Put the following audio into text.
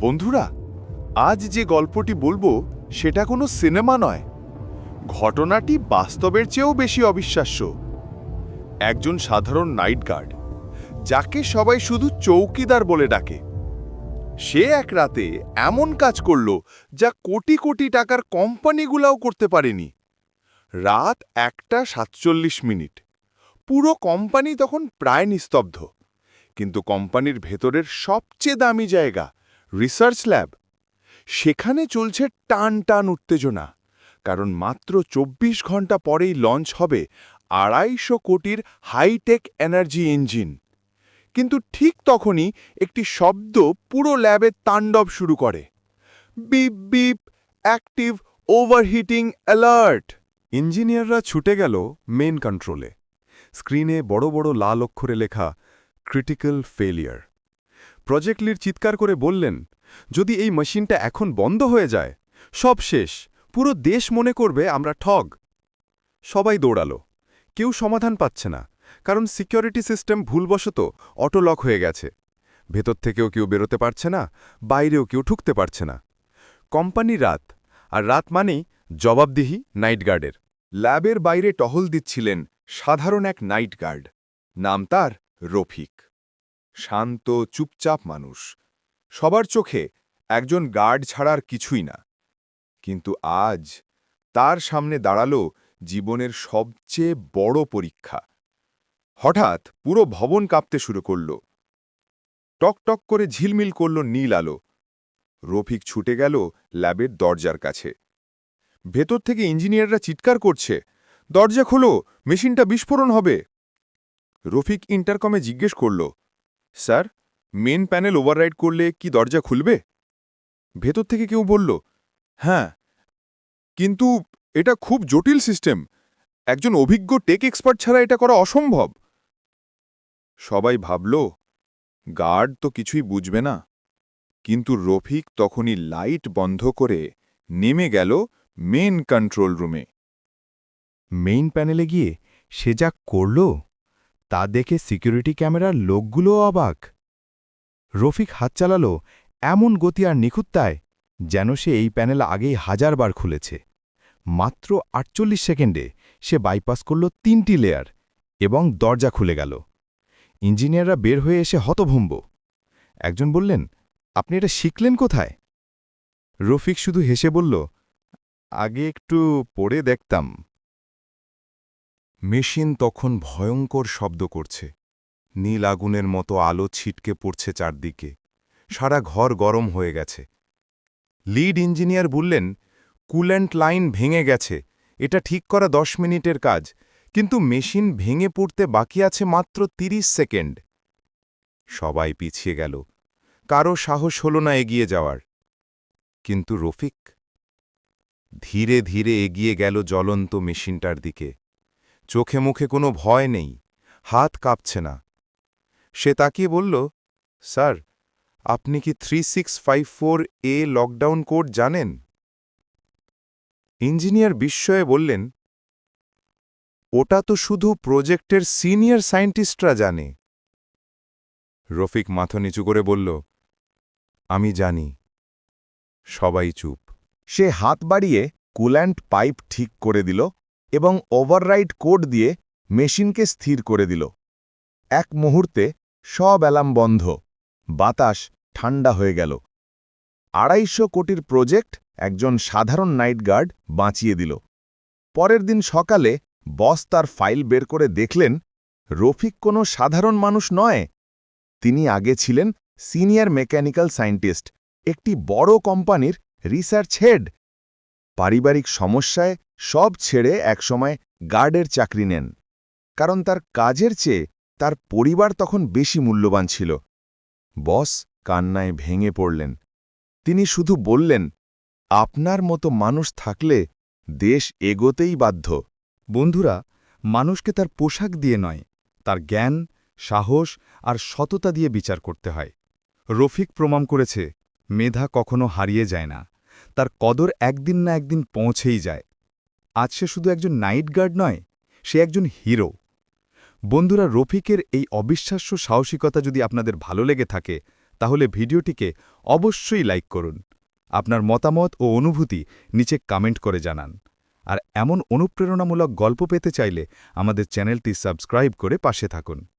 বন্ধুরা, আজ যে গল্পটি বলব সেটা কোনো সিনেমা নয়। ঘটনাটি বাস্তবের চেয়েও বেশি অবিশ্বাস্য। একজন সাধারণ নাইট গার্ড, যাকে সবাই শুধু চৌকিদার বলে ডাকে। সে এক রাতে এমন কাজ করল যা কোটি কোটি টাকার কোম্পানিগুলাও করতে পারেনি। রাত একটা সাতচল্লিশ মিনিট। পুরো কোম্পানি তখন প্রায় নিস্তব্ধ। কিন্তু কোম্পানির ভেতরের সবচেয়ে দামি জায়গা রিসার্চ ল্যাব। সেখানে চলছে টান টান উত্তেজনা, কারণ মাত্র ২৪ ঘণ্টা পরেই লঞ্চ হবে আড়াইশো কোটির হাইটেক এনার্জি ইঞ্জিন। কিন্তু ঠিক তখনই একটি শব্দ পুরো ল্যাবে তাণ্ডব শুরু করে। Beep beep, active overheating alert. ইঞ্জিনিয়াররা ছুটে গেল মেন কন্ট্রোলে। স্ক্রিনে বড় বড় লাল অক্ষরে লেখা, ক্রিটিক্যাল ফেলিয়ার প্রজেক্ট লিড চিৎকার করে বললেন, যদি এই মেশিনটা এখন বন্ধ হয়ে যায়, সব শেষ, পুরো দেশ মনে করবে আমরা ঠগ। সবাই দৌড়ালো। কেউ সমাধান পাচ্ছে না, কারণ সিকিউরিটি সিস্টেম ভুলবশত অটোলক হয়ে গেছে। ভেতর থেকেও কেউ বেরোতে পারছে না, বাইরেও কেউ ঠুকতে পারছে না। কোম্পানি রাত, আর রাত মানেই জবাবদিহি নাইট গার্ডের। ল্যাবের বাইরে টহল দিচ্ছিলেন সাধারণ এক নাইট গার্ড। নাম তার রফিক। শান্ত, চুপচাপ মানুষ। সবার চোখে একজন গার্ড ছাড়ার কিছুই না। কিন্তু আজ তার সামনে দাঁড়াল জীবনের সবচেয়ে বড় পরীক্ষা। হঠাৎ পুরো ভবন কাঁপতে শুরু করল। টক টক করে ঝিলমিল করল নীল আলো। রফিক ছুটে গেল ল্যাবের দরজার কাছে। ভেতর থেকে ইঞ্জিনিয়াররা চিৎকার করছে, দরজা খোলো, মেশিনটা বিস্ফোরণ হবে। রফিক ইন্টারকমে জিজ্ঞেস করল স্যার মেন প্যানেল ওভাররাইড করলে কি দরজা খুলবে? ভেতর থেকে কেউ বলল হ্যাঁ কিন্তু এটা খুব জটিল সিস্টেম একজন অভিজ্ঞ টেক এক্সপার্ট ছাড়া এটা করা অসম্ভব। সবাই ভাবল, গার্ড তো কিছুই বুঝবে না। কিন্তু রফিক তখনই লাইট বন্ধ করে নেমে গেল মেন কন্ট্রোল রুমে মেইন প্যানেলে গিয়ে সে যা করল তা দেখে সিকিউরিটি ক্যামেরার লোকগুলোও অবাক। রফিক হাত চালাল এমন গতি আর নিখুঁততায় যেন সে এই প্যানেল আগেই হাজারবার খুলেছে। মাত্র আটচল্লিশ সেকেন্ডে সে বাইপাস করল তিনটি লেয়ার এবং দরজা খুলে গেল। ইঞ্জিনিয়াররা বের হয়ে এসে হতভম্ব। একজন বললেন, আপনি এটা শিখলেন কোথায়? রফিক শুধু হেসে বলল, আগে একটু পড়ে দেখতাম। মেশিন তখন ভয়ঙ্কর শব্দ করছে। নীল আগুনের মতো আলো ছিটকে পড়ছে চারদিকে। সারা ঘর গরম হয়ে গেছে। লিড ইঞ্জিনিয়ার বললেন কুল্যান্ট লাইন ভেঙে গেছে। এটা ঠিক করা দশ মিনিটের কাজ, কিন্তু মেশিন ভেঙে পড়তে বাকি আছে মাত্র ৩০ সেকেন্ড। সবাই পিছিয়ে গেল। কারও সাহস হল না এগিয়ে যাওয়ার। কিন্তু রফিক? ধীরে ধীরে এগিয়ে গেল জ্বলন্ত মেশিনটার দিকে। চোখে মুখে কোনো ভয় নেই, হাত কাঁপছে না। সে তাকিয়ে বলল, স্যার, আপনি কি three six five four A lockdown code জানেন? ইঞ্জিনিয়ার বিস্ময়ে বললেন, ওটা তো শুধু প্রজেক্টের সিনিয়র সায়েন্টিস্টরা জানে। রফিক মাথা নিচু করে বলল, আমি জানি। সবাই চুপ। সে হাত বাড়িয়ে কুল্যান্ট পাইপ ঠিক করে দিল এবং ওভাররাইড কোড দিয়ে মেশিনকে স্থির করে দিল। এক মুহূর্তে সব অ্যালার্ম বন্ধ। বাতাস ঠান্ডা হয়ে গেল। আড়াইশো কোটির প্রজেক্ট একজন সাধারণ নাইট গার্ড বাঁচিয়ে দিল। পরের দিন সকালে বস তার ফাইল বের করে দেখলেন, রফিক কোনো সাধারণ মানুষ নয়। তিনি আগে ছিলেন সিনিয়র মেকানিক্যাল সায়েন্টিস্ট, একটি বড় কোম্পানির রিসার্চ হেড। পারিবারিক সমস্যায় সব ছেড়ে একসময় গার্ডের চাকরি নেন। কারণ তার কাজের চেয়ে তার পরিবার তখন বেশি মূল্যবান ছিল। বস কান্নায় ভেঙে পড়লেন। তিনি শুধু বললেন, আপনার মতো মানুষ থাকলে দেশ এগোতেই বাধ্য। বন্ধুরা, মানুষকে তার পোশাক দিয়ে নয়, তার জ্ঞান, সাহস আর সততা দিয়ে বিচার করতে হয়। রফিক প্রমাণ করেছে, মেধা কখনো হারিয়ে যায় না। তার কদর একদিন না একদিন পৌঁছেই যায়। আজ সে শুধু একজন নাইট গার্ড নয়, সে একজন হিরো। বন্ধুরা, রফিকের এই অবিশ্বাস্য সাহসিকতা যদি আপনাদের ভালো লেগে থাকে, তাহলে ভিডিওটিকে অবশ্যই লাইক করুন। আপনার মতামত ও অনুভূতি নিচে কমেন্ট করে জানান। আর এমন অনুপ্রেরণামূলক গল্প পেতে চাইলে আমাদের চ্যানেলটি সাবস্ক্রাইব করে পাশে থাকুন।